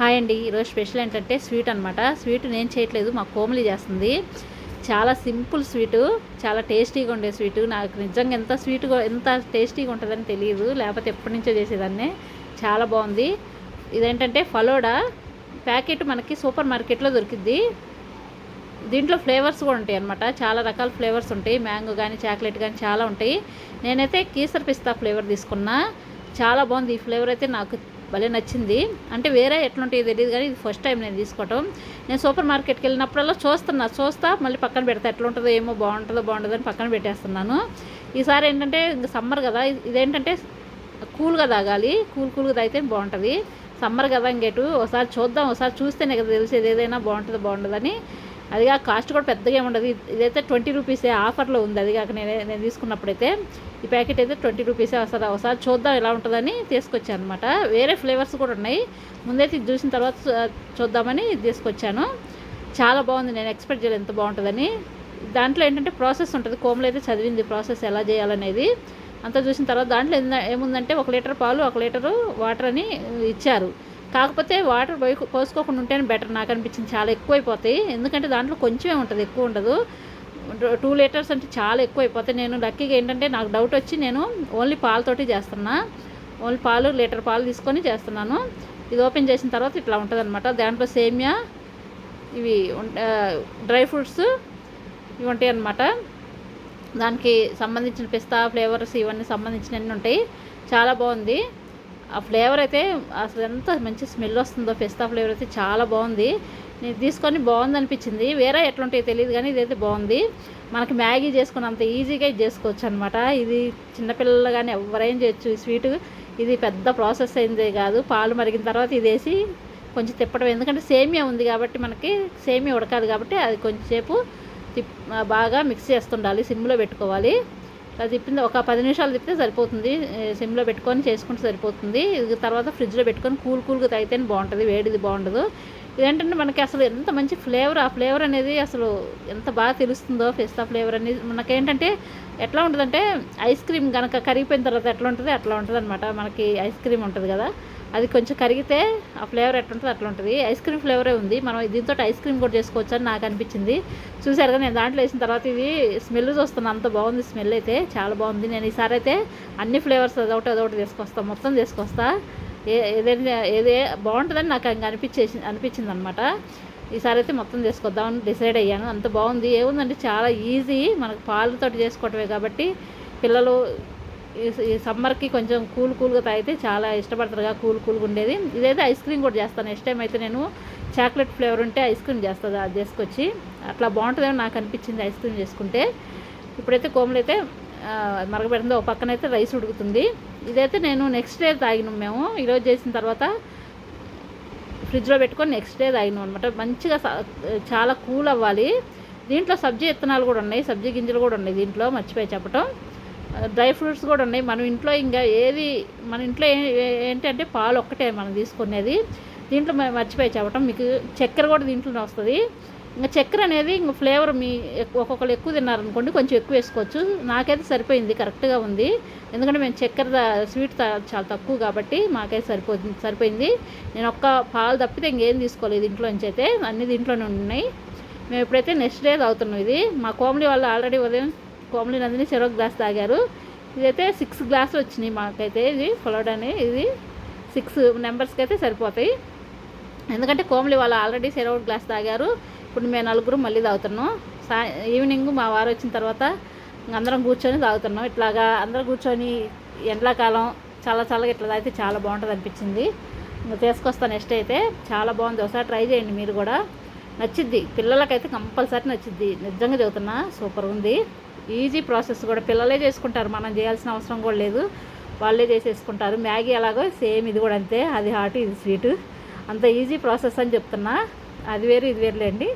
Hi అండి. ఈరోజు special ఏంటంటే స్వీట్ అనమాట స్వీట్ నేను చేయట్లేదు మా కోమలి చేస్తుంది. చాలా సింపుల్ స్వీటు చాలా టేస్టీగా ఉండే స్వీటు. నాకు నిజంగా ఎంత స్వీట్గా ఎంత టేస్టీగా ఉంటుందని తెలియదు. లేకపోతే ఎప్పటి నుంచో చేసేదాన్ని. చాలా బాగుంది. ఇదేంటంటే ఫలోడా ప్యాకెట్ మనకి సూపర్ మార్కెట్లో దొరికిద్ది. దీంట్లో ఫ్లేవర్స్ కూడా ఉంటాయి అనమాట చాలా రకాల ఫ్లేవర్స్ ఉంటాయి. మ్యాంగో కానీ చాక్లెట్ కానీ చాలా ఉంటాయి. నేనైతే కీసర్ పిస్తా ఫ్లేవర్ తీసుకున్నా. చాలా బాగుంది. ఈ ఫ్లేవర్ అయితే నాకు భలే నచ్చింది. అంటే వేరే ఎట్లుంటాయో తెలియదు కానీ ఇది ఫస్ట్ టైం నేను తీసుకోవటం. నేను సూపర్ మార్కెట్కి వెళ్ళినప్పుడల్లా చూస్తున్నా. చూస్తా మళ్ళీ పక్కన పెడతా ఎట్లుంటుందో ఏమో బాగుంటుందో బాగుంటుందో అని పక్కన పెట్టేస్తున్నాను. ఈసారి ఏంటంటే ఇంకా సమ్మర్ కదా ఇదేంటంటే కూల్గా తాగాలి. కూల్ కూల్గా తాగితే బాగుంటుంది. సమ్మర్ కదా ఇంకెటు ఒకసారి చూద్దాం ఒకసారి చూస్తేనే కదా తెలిసేది ఏదైనా బాగుంటుందో బాగుంటుందని అదిగా కాస్ట్ కూడా పెద్దగా ఉండదు. ఇదైతే ట్వంటీ రూపీసే ఆఫర్లో ఉంది. అది కాక నేను నేను తీసుకున్నప్పుడైతే ఈ ప్యాకెట్ అయితే ట్వంటీ రూపీసే వస్తుంది. ఒకసారి చూద్దాం ఎలా ఉంటుందని తీసుకొచ్చాను అనమాట వేరే ఫ్లేవర్స్ కూడా ఉన్నాయి. ముందైతే ఇది చూసిన తర్వాత చూద్దామని ఇది తీసుకొచ్చాను. చాలా బాగుంది. నేను ఎక్స్పెక్ట్ చేయలేదు ఎంత బాగుంటుందని. దాంట్లో ఏంటంటే ప్రాసెస్ ఉంటుంది. కోమలు అయితే చదివింది ప్రాసెస్ ఎలా చేయాలనేది. అంతా చూసిన తర్వాత దాంట్లో ఏముందంటే ఒక లీటర్ పాలు ఒక లీటరు వాటర్ అని ఇచ్చారు. కాకపోతే వాటర్ పోయి పోసుకోకుండా ఉంటేనే బెటర్ నాకు అనిపించింది. చాలా ఎక్కువైపోతాయి. ఎందుకంటే దాంట్లో కొంచెమే ఉంటుంది ఎక్కువ ఉండదు. టూ లీటర్స్ అంటే చాలా ఎక్కువ అయిపోతాయి నేను లక్కీగా ఏంటంటే నాకు డౌట్ వచ్చి నేను ఓన్లీ పాలతోటి చేస్తున్నా. ఓన్లీ పాలు లీటర్ పాలు తీసుకొని చేస్తున్నాను. ఇది ఓపెన్ చేసిన తర్వాత ఇట్లా ఉంటుంది అనమాట దాంట్లో సేమియా ఇవి డ్రై ఫ్రూట్స్ ఇవి ఉంటాయి అనమాట దానికి సంబంధించిన పిస్తా ఫ్లేవర్స్ ఇవన్నీ సంబంధించినవి ఉంటాయి. చాలా బాగుంది. ఆ ఫ్లేవర్ అయితే అసలు ఎంత మంచి స్మెల్ వస్తుందో పిస్తా ఫ్లేవర్ అయితే చాలా బాగుంది. నేను తీసుకొని బాగుంది అనిపించింది వేరే ఎట్లుంటాయో తెలియదు కానీ ఇదైతే బాగుంది. మనకి మ్యాగీ చేసుకున్నంత ఈజీగా ఇది చేసుకోవచ్చు అనమాట ఇది చిన్నపిల్లలు కానీ ఎవరైనా చేయొచ్చు ఈ స్వీట్. ఇది పెద్ద ప్రాసెస్ అయిందే కాదు. పాలు మరిగిన తర్వాత ఇది వేసి కొంచెం తిప్పడం ఎందుకంటే సేమియా ఉంది కాబట్టి మనకి సేమియా ఉడకాలి కాబట్టి అది కొంచెంసేపు తిప్ బాగా మిక్స్ చేస్తుండాలి. సిమ్లో పెట్టుకోవాలి. తిప్పింది ఒక పది నిమిషాలు తిప్పితే సరిపోతుంది. సిమ్లో పెట్టుకొని చేసుకుంటే సరిపోతుంది. ఇది తర్వాత ఫ్రిడ్జ్లో పెట్టుకొని కూల్ కూల్గా తాగితేనే బాగుంటుంది వేడిది బాగుండదు. ఇదేంటంటే మనకి అసలు ఎంత మంచి ఫ్లేవర్ ఆ ఫ్లేవర్ అనేది అసలు ఎంత బాగా తెలుస్తుందో పిస్తా ఫ్లేవర్ అనేది మనకేంటంటే ఎట్లా ఉంటుందంటే ఐస్ క్రీమ్ కనుక కరిగిపోయిన తర్వాత ఎట్లా ఉంటుంది అట్లా ఉంటుంది అనమాట మనకి ఐస్ క్రీమ్ ఉంటుంది కదా అది కొంచెం కరిగితే ఆ ఫ్లేవర్ ఎట్లా ఉంటుంది అట్లా ఉంటుంది. ఐస్ క్రీమ్ ఫ్లేవరే ఉంది. మనం దీంతో ఐస్ క్రీమ్ కూడా చేసుకోవచ్చు అని నాకు అనిపించింది. చూసారు కదా నేను దాంట్లో వేసిన తర్వాత ఇది స్మెల్ చూస్తాను అంత బాగుంది స్మెల్ అయితే చాలా బాగుంది. నేను ఈసారి అయితే అన్ని ఫ్లేవర్స్ అదొకటి అదొకటి తీసుకొస్తా మొత్తం తీసుకొస్తా. ఏ ఏదైనా ఏదే బాగుంటుందని నాకు ఇంకా అనిపించేసి అనిపించింది అనమాట ఈసారి అయితే మొత్తం తీసుకొద్దామని డిసైడ్ అయ్యాను. అంత బాగుంది. ఏముందంటే చాలా ఈజీ. మనకు పాలతో చేసుకోవటమే కాబట్టి పిల్లలు ఈ- సమ్మర్కి కొంచెం కూల్ కూల్గా తాగితే చాలా ఇష్టపడతారుగా కూల్ కూల్గా ఉండేది. ఇదైతే ఐస్ క్రీమ్ కూడా చేస్తాను. నెక్స్ట్ టైం అయితే నేను చాక్లెట్ ఫ్లేవర్ ఉంటే ఐస్ క్రీమ్ చేస్తుంది అది చేసుకొచ్చి. అట్లా బాగుంటుందేమో నాకు అనిపించింది ఐస్ క్రీమ్ చేసుకుంటే. ఇప్పుడైతే కోమలైతే మరగబెడుతుంది ఒక పక్కన అయితే రైస్ ఉడుకుతుంది. ఇదైతే నేను నెక్స్ట్ డే తాగినాం మేము. ఈరోజు చేసిన తర్వాత ఫ్రిడ్జ్లో పెట్టుకొని నెక్స్ట్ డే తాగినాం అనమాట మంచిగా చాలా కూల్ అవ్వాలి. దీంట్లో సబ్జీ విత్తనాలు కూడా ఉన్నాయి. సబ్జీ గింజలు కూడా ఉన్నాయి దీంట్లో మర్చిపోయి చెప్పటం. డ్రై ఫ్రూట్స్ కూడా ఉన్నాయి. మనం ఇంట్లో ఇంకా ఏది మన ఇంట్లో ఏ- ఏంటంటే పాలు ఒక్కటే మనం తీసుకునేది. దీంట్లో మర్చిపోయి చెప్పటం. మీకు చక్కెర కూడా దీంట్లోనే వస్తుంది. ఇంకా చక్కెర అనేది ఇంకా ఫ్లేవర్ మీ ఒక్కొక్కరు ఎక్కువ తిన్నారనుకోండి కొంచెం ఎక్కువ వేసుకోవచ్చు. నాకైతే సరిపోయింది కరెక్ట్గా ఉంది. ఎందుకంటే మేము చక్కెర స్వీట్ చాలా తక్కువ కాబట్టి మాకైతే సరిపోతుంది సరిపోయింది. నేను ఒక్క పాలు తప్పితే ఇంకేం తీసుకోలేదు ఇంట్లోంచి అయితే. అన్ని దీంట్లోనే ఉన్నాయి. మేము ఎప్పుడైతే నెక్స్ట్ డే తాగుతున్నాం ఇది మా కోమలి వాళ్ళు ఆల్రెడీ ఉదయం కోమలి నందిని చెరొక గ్లాస్ తాగారు. ఇదైతే సిక్స్ గ్లాసులు వచ్చినాయి మాకైతే ఇది ఫలోడాని ఇది. సిక్స్ నెంబర్స్కి అయితే సరిపోతాయి. ఎందుకంటే కోమలి వాళ్ళు ఆల్రెడీ సెరౌట్ గ్లాస్ తాగారు. ఇప్పుడు మేము నలుగురు మళ్ళీ తాగుతున్నాం. సా ఈవినింగ్ మా వారు వచ్చిన తర్వాత అందరం కూర్చొని తాగుతున్నాం. ఇట్లాగా అందరం కూర్చొని ఎండాకాలం చాలా చల్లగా ఇట్లా తాగితే చాలా బాగుంటుంది అనిపించింది. ఇంకా తీసుకొస్తాను నెక్స్ట్ అయితే చాలా బాగుంది. ఒకసారి ట్రై చేయండి మీరు కూడా. నచ్చిద్ది. పిల్లలకైతే కంపల్సరీ నచ్చిద్ది. నిజంగా చదువుతున్నా సూపర్ ఉంది. ఈజీ ప్రాసెస్ కూడా. పిల్లలే చేసుకుంటారు. మనం చేయాల్సిన అవసరం కూడా లేదు. వాళ్ళే చేసేసుకుంటారు. మ్యాగీ ఎలాగో సేమ్ ఇది కూడా అంతే. అది హాట్ ఇది స్వీట్. అంత ఈజీ ప్రాసెస్ అని చెప్తున్నా. అది వేరు ఇది వేరులేండి.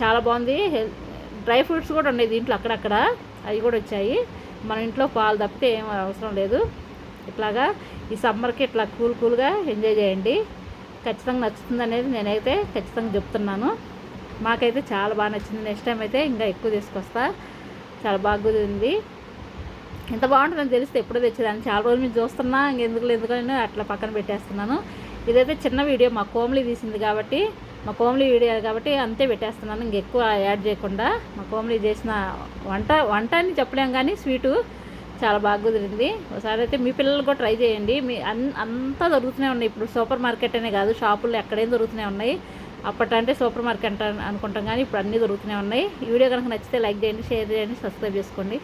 చాలా బాగుంది. హెల్ డ్రై ఫ్రూట్స్ కూడా ఉన్నాయి దీంట్లో అక్కడక్కడ. అవి కూడా వచ్చాయి. మన ఇంట్లో పాలు తప్పితే ఏం అవసరం లేదు. ఇట్లాగా ఈ సమ్మర్కి ఇట్లా కూల్ కూల్గా ఎంజాయ్ చేయండి. ఖచ్చితంగా నచ్చుతుంది అనేది నేనైతే ఖచ్చితంగా చెప్తున్నాను. మాకైతే చాలా బాగా నచ్చింది. నెక్స్ట్ టైం అయితే ఇంకా ఎక్కువ తీసుకొస్తా. చాలా బాగా కుదిరింది. ఎంత బాగుంటుందని తెలిస్తే ఎప్పుడో తెచ్చేదాన్ని. చాలా రోజులు మీరు చూస్తున్నా ఇంకెందుకు ఎందుకని అట్లా పక్కన పెట్టేస్తున్నాను. ఇదైతే చిన్న వీడియో మా కోమలి తీసింది కాబట్టి మా కోమలి వీడియో కాబట్టి అంతే పెట్టేస్తున్నాను. ఇంకెక్కువ యాడ్ చేయకుండా మా కోమలి చేసిన వంట వంట అని చెప్పలేం కానీ స్వీటు చాలా బాగా కుదిరింది. ఒకసారి అయితే మీ పిల్లలు కూడా ట్రై చేయండి. మీ అన్ అంతా దొరుకుతూనే ఉన్నాయి. ఇప్పుడు సూపర్ మార్కెట్ అనే కాదు షాపుల్లో ఎక్కడేం దొరుకుతూనే ఉన్నాయి. అప్పటంటే సూపర్ మార్కెట్ అనుకుంటాం కానీ ఇప్పుడు అన్నీ దొరుకుతూనే ఉన్నాయి. ఈ వీడియో కనుక నచ్చితే లైక్ చేయండి షేర్ చేయండి సబ్స్క్రైబ్ చేసుకోండి.